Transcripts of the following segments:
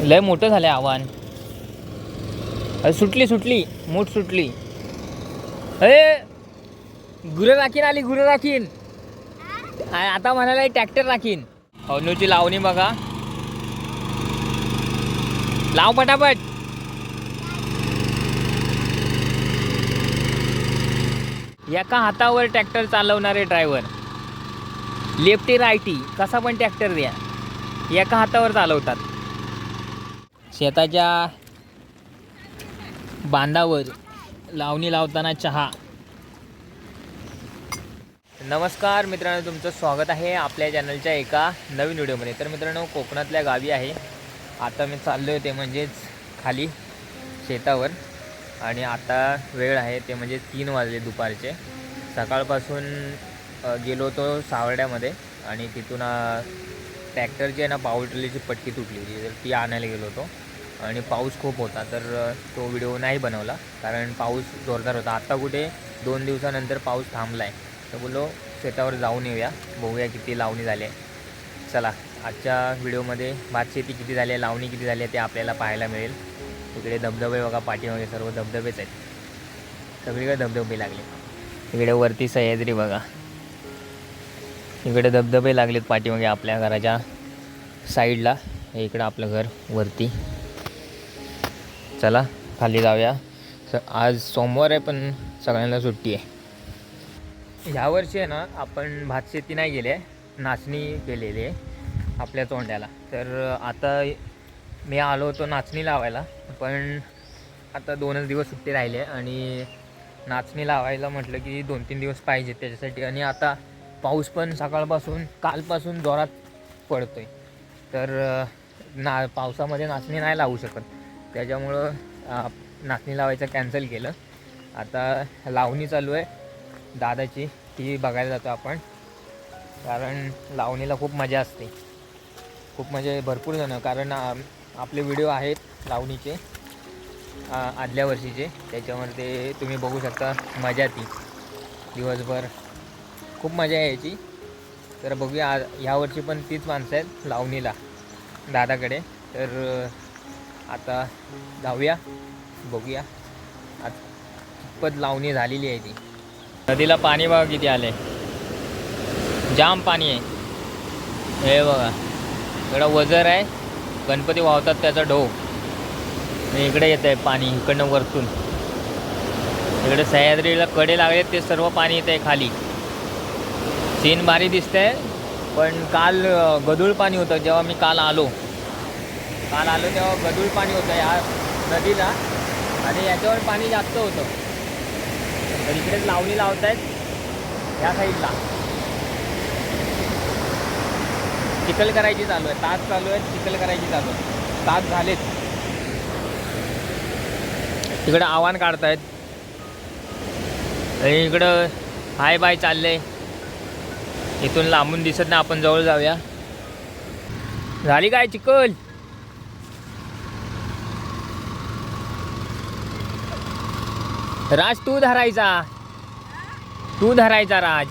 लय मोठं झालं आव्हान. अरे सुटली सुटली. मूठ सुटली. अरे गुरं राखीन आली गुरं राखीन. आता म्हणाला ट्रॅक्टर राखीन. अवनूची लावणी बघा. लाव पटापट. एका हातावर ट्रॅक्टर चालवणारे ड्रायव्हर. लेफ्टी रायटी कसा पण ट्रॅक्टर द्या. एका हातावर चालवतात. शेताच्या बांधावर लावणी लावताना चहा. नमस्कार मित्रांनो तुमचं स्वागत आहे आपल्या चॅनलच्या एका नवीन व्हिडिओमध्ये. तर मित्रांनो कोकणातल्या गावी आहे. आता मी चाललो आहे ते म्हणजेच खाली शेतावर. आणि आता वेळ आहे ते म्हणजे तीन वाजले दुपारचे. सकाळपासून गेलो होतो सावर्ड्यामध्ये. आणि तिथून ट्रॅक्टरची आहे ना पावटलीची पट्टी तुटली होती. तर ती आणायला गेलो होतो. आणि पाऊस खूप होता तर तो व्हिडिओ नाही बनवला. कारण पाऊस जोरदार होता. आत्ता कुठे दोन दिवसानंतर पाऊस थांबला आहे तर बोललो शेतावर जाऊन येऊया. बघूया किती लावणी झाली आहे. चला आजच्या व्हिडिओमध्ये भात शेती किती झाली आहे लावणी किती झाली आहे ते आपल्याला पाहायला मिळेल. इकडे धबधबे बघा पाठीमागे सर्व धबधबेच आहेत. सगळीकडे धबधबे लागले. इकडे वरती सह्याद्री बघा. इकडे धबधबे लागलेत पाठीमागे आपल्या घराच्या साईडला. इकडं आपलं घर वरती. चला खाली जाऊया. स आज सोमवार आहे पण सगळ्यांना सुट्टी आहे. ह्यावर्षी आहे ना आपण भात शेती नाही गेली आहे नाचणी केलेली आहे आपल्या तोंड्याला. तर आता मी आलो होतो नाचणी लावायला पण आता दोनच दिवस सुट्टी राहिले आणि नाचणी लावायला म्हटलं की दोन तीन दिवस पाहिजे त्याच्यासाठी. आणि आता पाऊस पण सकाळपासून कालपासून जोरात पडतो आहे तर ना पावसामध्ये नाचणी नाही लावू शकत. त्याच्यामुळं नाचणी लावायचं कॅन्सल केलं. आता लावणी चालू आहे. दादाची ती बघायला जातो आपण. कारण लावणीला खूप मजा असते. खूप म्हणजे भरपूर जणं कारण आपले व्हिडिओ आहेत लावणीचे आदल्या वर्षीचे. त्याच्यावर ते तुम्ही बघू शकता मजा ती. दिवसभर. खूप मजा यायची तर बघूया ह्या ह्यावर्षी पण तीच माणसं आहेत लावणीला दादाकडे. तर आता जाऊया बघूया. आता कितपत लावणी झालेली आहे ती. नदीला पाणी बघा किती आले जाम पाणी आहे. हे बघा. इकडं वजर आहे. गणपती वाहतात त्याचा ढो आणि इकडे येत आहे पाणी इकडनं वरतून. इकडे सह्याद्रीला कडे लागले ते सर्व पाणी येत आहे खाली. सीन भारी दिसतंय पण काल गदूळ पाणी होतं. जेव्हा मी काल आलो काल आलो तेव्हा गदूळ पाणी होतं या नदीला आणि याच्यावर पाणी जास्त होतं. तर इकडेच लावणी लावतायत या साईडला. चिखल करायची चालू आहे. तास चालू आहे चिखल करायची चालू आहे तास झालेत. इकडं आव्हान काढतायत. आणि इकडं हाय बाय चालले इथून लांबून दिसत नाही आपण जवळ जाऊया. झाली काय चिखल? राज तू धरायचा. तू धरायचा राज.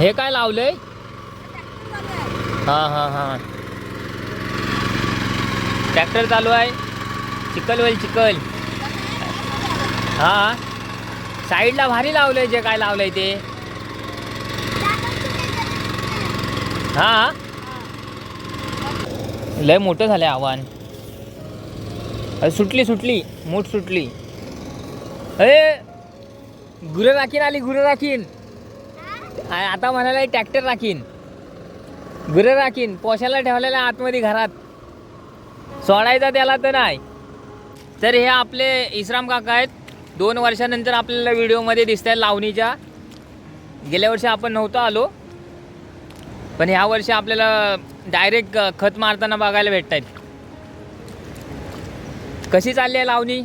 हे काय लावलंय? हां हां हां. ट्रॅक्टर चालू आहे. चिकल होईल चिखल. हां. साईडला भारी लावलंय जे काय लावलंय ते. हां. लय मोठं झालंय आव्हान. सुटली सुटली. मूठ सुटली. अरे गुरं राखीन आली गुरं राखीन. आता म्हणाला ट्रॅक्टर राखीन. गुरं राखीन पोशाला ठेवलेल्या आतमध्ये घरात. सोडायचा त्याला तर नाही. तर हे आपले इस्राम काका आहेत. दोन वर्षानंतर आपल्याला व्हिडिओमध्ये दिसत आहेत लावणीच्या. गेल्या वर्षी आपण नव्हतो आलो. पण ह्या वर्षी आपल्याला डायरेक्ट खत मारताना बघायला भेटत आहेत कशी चालली आहे लावणी?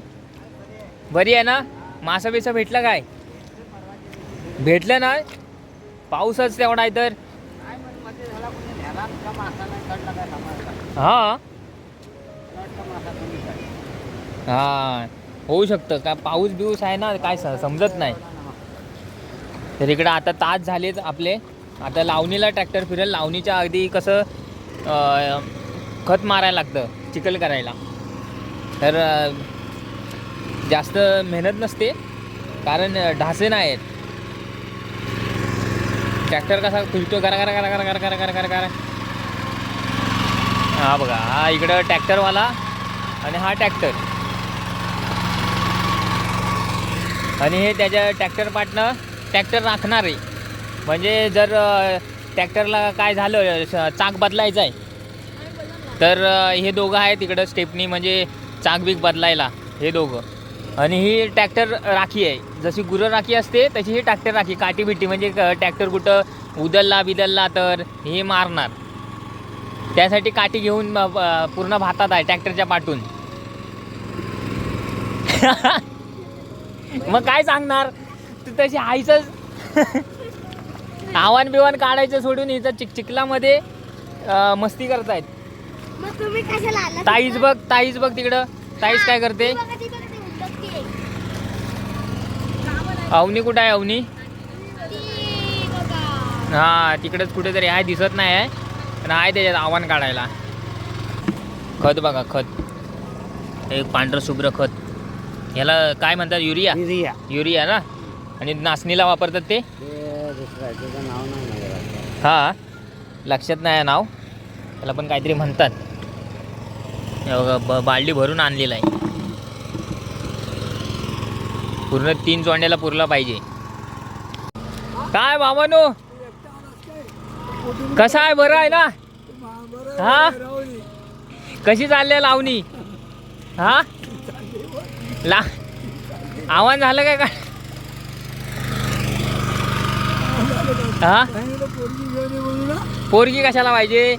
बरी आहे ना? मासा बिसा भेटलं काय? भेटलं ना? पाऊसच तेवढा आहे तर. हा. हा. होऊ शकतं. का पाऊस बिऊस आहे ना काय समजत नाही. तर इकडं आता तास झालेच आपले. आता लावणीला ट्रॅक्टर फिरेल. लावणीच्या अगदी कसं खत मारायला लागतं. चिखल करायला. तर जास्त मेहनत नसते कारण ढासे नाही आहेत. ट्रॅक्टर कसा फिरतो करा करा करा करा करा करा करा करा करा हा बघा हा इकडं ट्रॅक्टरवाला आणि हा ट्रॅक्टर. आणि हे त्याच्या ट्रॅक्टर पाटनं ट्रॅक्टर राखणार. आहे म्हणजे जर ट्रॅक्टरला काय झालं चाक बदलायचं आहे तर हे दोघं आहेत इकडं स्टेपनी म्हणजे चाक बीक बदलायला हे दोघं. आणि ही ट्रॅक्टर राखी आहे. जशी गुरं राखी असते तशी ही ट्रॅक्टर राखी काठी बिटी म्हणजे ट्रॅक्टर कुठं उदलला बिदलला तर हे मारणार. त्यासाठी काठी घेऊन पूर्ण भातात आहे ट्रॅक्टरच्या पाठून. मग काय सांगणार? तू तशी आईचंच आव्हान बिवान काढायचं सोडून इथं चिक चिखलामध्ये अ, मस्ती करतायत. ताईच बघ ताईच बघ तिकडं. ताईच काय करते बघा ती बघा ती उलटते. अवनी कुठं आहे अवनी. हा तिकडेच कुठेतरी आहे दिसत नाही आहे पण आहे त्याच्यात आव्हान काढायला. खत बघा खत. एक पांढरं शुभ्र खत. याला काय म्हणतात युरिया? युरिया. युरिया ना? आणि नाचणीला वापरतात ते. हा. लक्षात नाही आहे नाव? त्याला पण काहीतरी म्हणतात. हे बघा ब बालडी भरून आणलेला आहे. पूर्ण तीन चोंड्याला पुरला पाहिजे. काय बाबानो कसा आहे? बरं आहे ना? हा? कशी चालली लावणी? हा? ला आव्हान झालं काय? काय? हा? पोरगी कशाला पाहिजे?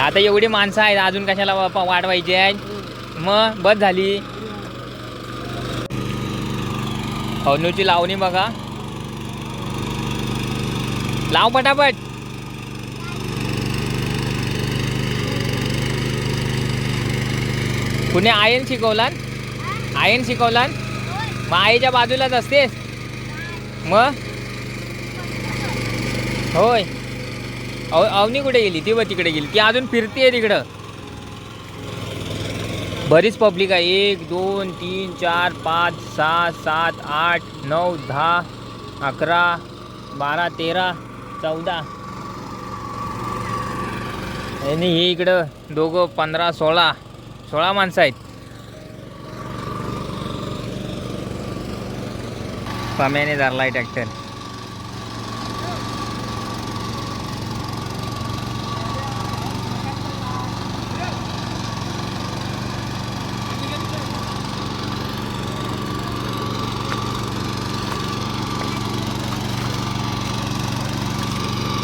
आता एवढी माणसं आहेत अजून कशाला वा- प- वाढवायची आहेत? मग बस झाली. अवनूची लावणी बघा. लाव पटापट. कुणी आयन शिकवलान? आयन शिकवलान? मग आईच्या बाजूलाच असतेस? मग? होय. अव अवनी कुठे गेली? ती व तिकडे गेली. ती अजून फिरतीये तिकडं. बरीच पब्लिक आहे. एक दोन तीन चार पाच सहा सात आठ नऊ दहा अकरा बारा तेरा चौदा. आणि हे इकडं दोघं पंधरा सोळा सोळा माणसं आहेत. पाम्याने धरला आहे ट्रॅक्टर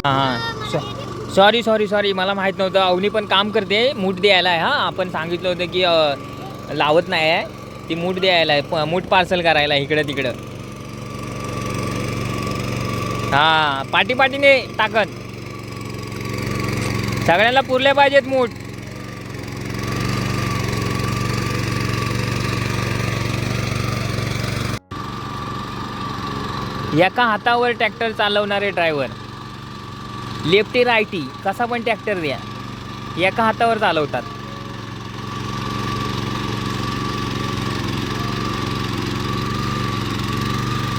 हां सॉरी सॉरी सॉरी मला माहीत नव्हतं. अवनी पण काम करते. मूठ द्यायला आहे हां. आपण सांगितलं होतं की अ, लावत नाही आहे. ती मूठ द्यायला आहे. प- मूठ पार्सल करायला आहे इकडं तिकडं. हां पाठीपाठीने टाकत सगळ्यांना पुरल्या पाहिजेत मूठ. एका हातावर ट्रॅक्टर चालवणारे ड्रायव्हर लेफ्टी रायटी कसा पण ट्रॅक्टर द्या एका हातावर चालवतात.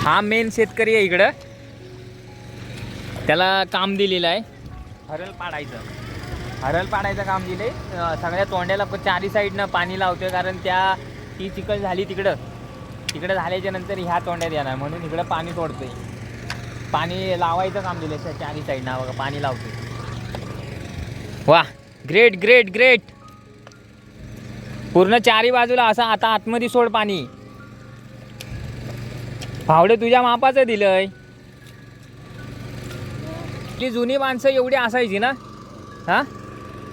हा मेन शेतकरी आहे इकडं. त्याला काम दिलेलं आहे. हरल पाडायचं. हरल पाडायचं काम दिले सगळ्या तोंड्याला पण चारी साईडनं पाणी लावतोय कारण त्या ती चिकल झाली तिकडं. तिकडं झाल्याच्यानंतर ह्या तोंड्यात येणार. म्हणून इकडं पाणी सोडतोय. पाणी लावायचं काम दिलं चारी साईडनं. बघा पाणी लावतोय. वा ग्रेट ग्रेट ग्रेट पूर्ण चारी बाजूला असं आता आतमध्ये सोड पाणी. फावडे तुझ्या मापाचं दिलंय. ती जुनी माणसं एवढी असायची ना? हा?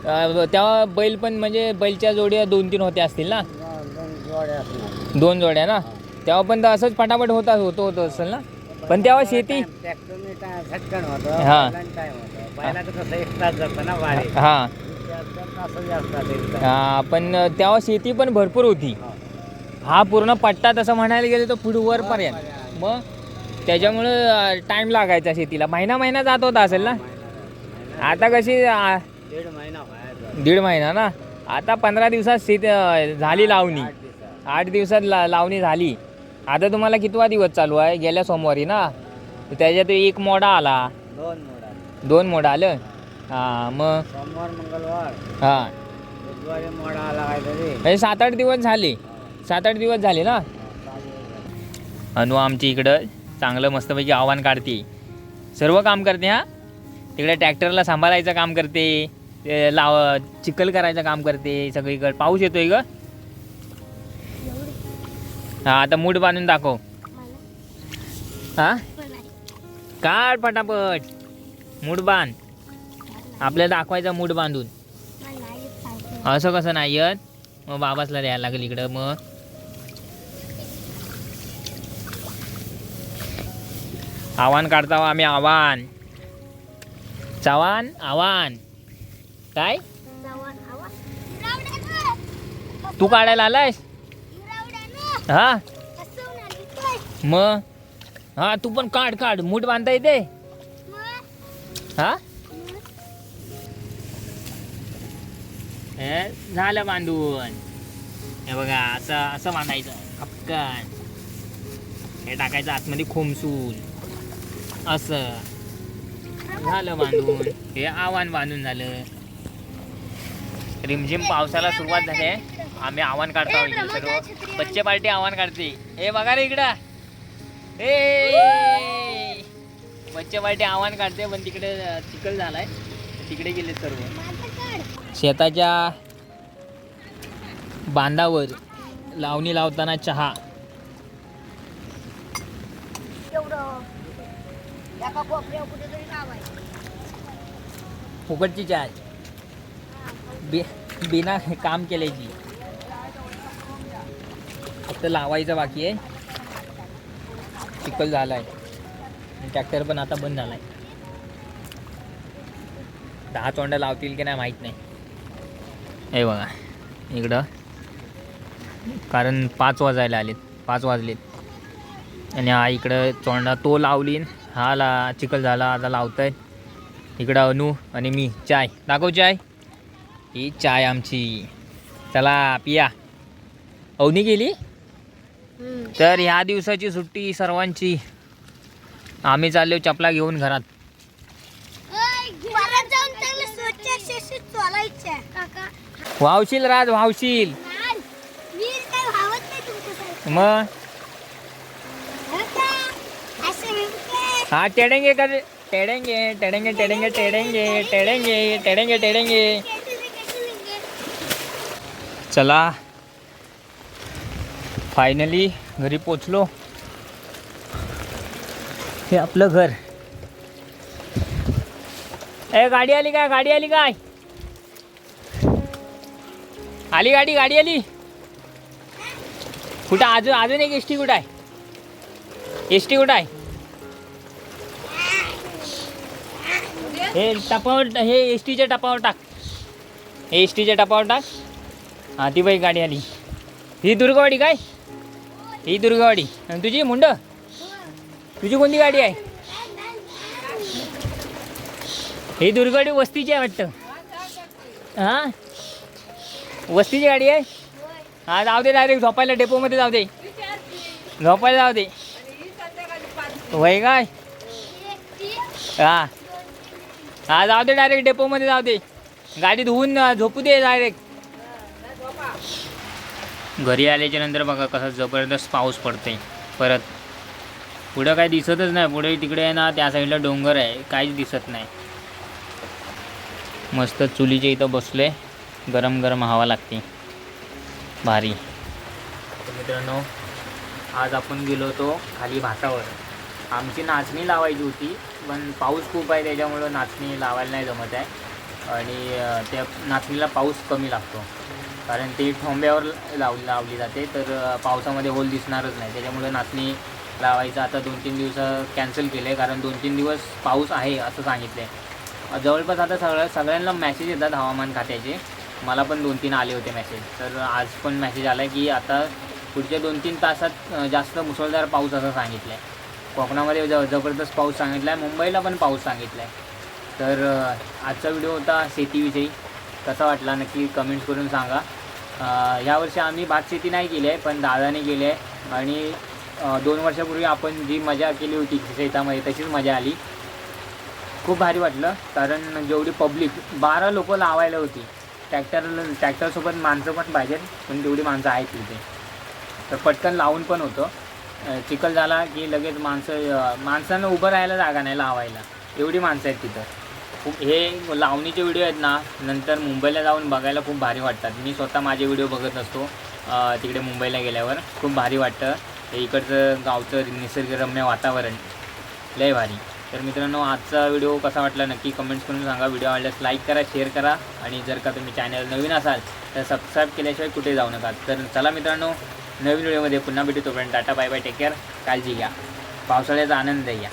तेव्हा बैल पण म्हणजे बैलच्या जोड्या दोन तीन होत्या असतील ना? दोन जोड्या असणार. दोन जोड्या ना? तेव्हा पण तर असंच फटाफट होता होतं होतं असेल ना? पण तेव्हा शेती ट्रॅक्टरने टाय झटकन होतं हा. टाइम होतं. बैलाचं कसं एक तास जातं ना वारी हा. एक तास. हा, पण तेव्हा शेती पण भरपूर होती. हा. हा पूर्ण पट्टा तसं म्हणायला गेलं तर पुढे वरपर्यंत मग त्याच्यामुळं टाईम लागायचा शेतीला. महिना महिना जात होता असेल ना? महिना- आता कशी आ, दीड महिना दीड महिना ना? आता पंधरा दिवसात शेत अं, झाली लावणी. आठ दिवसात. आठ दिवसात ला लावणी झाली. आता तुम्हाला कितवा दिवस चालू आहे? गेल्या सोमवारी ना? त्याच्यात एक मोडा आला. दोन मोडा दोन मोडा आलं? हां मग? सोमवार मंगळवार. हां. बुधवारी मोडा आला काहीतरी. म्हणजे सात आठ दिवस झाले. सात आठ दिवस झाले ना? अनु आमची इकडं चांगलं मस्तपैकी आव्हान काढते. सर्व काम करते हा? तिकडे ट्रॅक्टरला सांभाळायचं काम करते. ते लाव चिखल करायचं काम करते सगळीकडे. पाऊस येतोय ग. हा आता मूठ बांधून दाखव. हा? काढ पटापट. मूठ बांध. आपल्याला दाखवायचा मूठ बांधून. असं कसं नाही येत? मग बाबासला द्यायला लागेल इकडं मग. आव्हान काढता हो आम्ही आव्हान. चव्हाण आव्हान. काय? तू काढायला आलायस? हा? मग हा तू पण काढ काढ. मूठ बांधता येते? हा? हे झालं बांधून. हे बघा असं असं बांधायचं. खपकन. हे टाकायचं आतमध्ये खोमसून. असं. झालं बांधून. हे आव्हान बांधून झालं. रिमझिम पावसाला सुरुवात झाली आहे. आम्ही आव्हान काढतो इकडे सर्व. बच्चे पार्टी आव्हान काढते. हे बघा रे इकडं. ए बच्चे पार्टी आव्हान काढते पण तिकडे चिखल झालाय. तिकडे गेले सर्व. शेताच्या बांधावर लावणी लावताना चहा. फुकटची चहा बि बिना काम केल्याची. फक्त लावायचं बाकी आहे. चिखल झालाय. ट्रॅक्टर पण आता बंद झालाय. दहा तोंडा लावतील की नाही माहीत नाही. हे बघा इकडं. कारण पाच वाजायला आलेत पाच वाजलेत. आणि हा इकडं चोंडा तो लावलीन हा ला चिखल झाला आता लावतंय. इकडं अनु आणि मी चाय. दाखव चाय. ही चाय आमची. चला पिया. अवनी गेली? तर ह्या दिवसाची सुट्टी सर्वांची. आम्ही चाललो चपला घेऊन घरात. वावशील राज वावशील. मग? हो का? टेडेंगे कर टेडेंगे टेडेंगे टेडेंगे टेडेंगे. टेडेंगे टेडेंगे टेडेंगे? चला. फायनली घरी पोचलो. हे आपलं घर. ए गाडी आली काय? गाडी आली काय? आली गाडी गाडी आली. कुठं? अजून अजून एक एस टी कुठं आहे? एस टी कुठं आहे? हे टपावर हे एस टीच्या टपावर टाक. हे एस टीच्या टपावर टाक. हा ती बाई गाडी आली. ही दुर्गवाडी काय? ही दुर्गवाडी आणि तुझी मुंड? तुझी कोणती गाडी आहे? ही दुर्गावाडी वस्तीची आहे वाटतं. हां? वस्तीची गाडी आहे? हा जाऊ दे डायरेक्ट झोपायला डेपोमध्ये जाऊ दे. झोपायला जाऊ दे. वय काय? हा. हा जाऊ दे डायरेक्ट डेपोमध्ये जाऊ दे. गाडी धुवून झोपू दे डायरेक्ट घरी आल्याच्यानंतर बघा कसा जबरदस्त पाऊस पडते परत पुढं काही दिसतच नाही. पुढे तिकडे आहे ना त्या साईडला डोंगर आहे. काहीच दिसत नाही. मस्त चुलीच्या इथं बसले गरम गरम हवा लागते. भारी. मित्रांनो आज आपण गेलो होतो खाली भातावर. आमची नाचणी लावायची होती पण पाऊस खूप आहे त्याच्यामुळं नाचणी लावायला नाही जमत आहे. आणि त्या नाचणीला पाऊस कमी लागतो. कारण ते ठोंब्यावर लाव लावली जाते. तर पावसामध्ये होल दिसणारच नाही. त्याच्यामुळे नाचणी लावायचं आता दोन तीन दिवस कॅन्सल केलं आहे कारण दोन तीन दिवस पाऊस आहे असं सांगितलं आहे जवळपास आता सगळ्या सगळ्यांना मॅसेज येतात हवामान खात्याचे. मला पण दोन तीन आले होते मॅसेज तर आज पण मॅसेज आला आहे की आता पुढच्या दोन तीन तासात जास्त मुसळधार पाऊस असं सांगितलं आहे कोकणामध्ये ज जबरदस्त पाऊस सांगितला आहे मुंबईला पण पाऊस सांगितला आहे तर आजचा व्हिडिओ होता शेतीविषयी. कसा वाटला नक्की कमेंट्स करून सांगा. यावर्षी आम्ही भात शेती नाही केली आहे पण दादाने केली आहे. आणि दोन वर्षापूर्वी आपण जी मजा केली होती शेतामध्ये तशीच मजा आली. खूप भारी वाटलं कारण जेवढी पब्लिक बारा लोकं लावायला होती. ट्रॅक्टर ट्रॅक्टरसोबत माणसं पण पाहिजेत पण तेवढी माणसं आहेत तिथे. तर पटकन लावून पण होतं. चिखल झाला की लगेच माणसं माणसांना उभं राहायला जागा नाही लावायला. एवढी माणसं आहेत तिथं. खूप हे लावणीचे व्हिडिओ आहेत ना नंतर मुंबईला जाऊन बघायला खूप भारी वाटतात. मी स्वतः माझे व्हिडिओ बघत असतो तिकडे मुंबईला गेल्यावर. खूप भारी वाटतं. इकडचं गावचं निसर्गरम्य वातावरण. लय भारी. तर मित्रांनो आजचा व्हिडिओ कसा वाटला नक्की कमेंट्स करून सांगा. व्हिडिओ आवडल्यास लाईक करा शेअर करा आणि जर का तुम्ही चॅनल नवीन असाल तर सबस्क्राईब केल्याशिवाय कुठे जाऊ नका. तर चला मित्रांनो नवीन व्हिडिओमध्ये पुन्हा भेटू. तोपर्यंत tata bye bye take care काळजी घ्या. पावसाळ्याचा आनंद घ्या.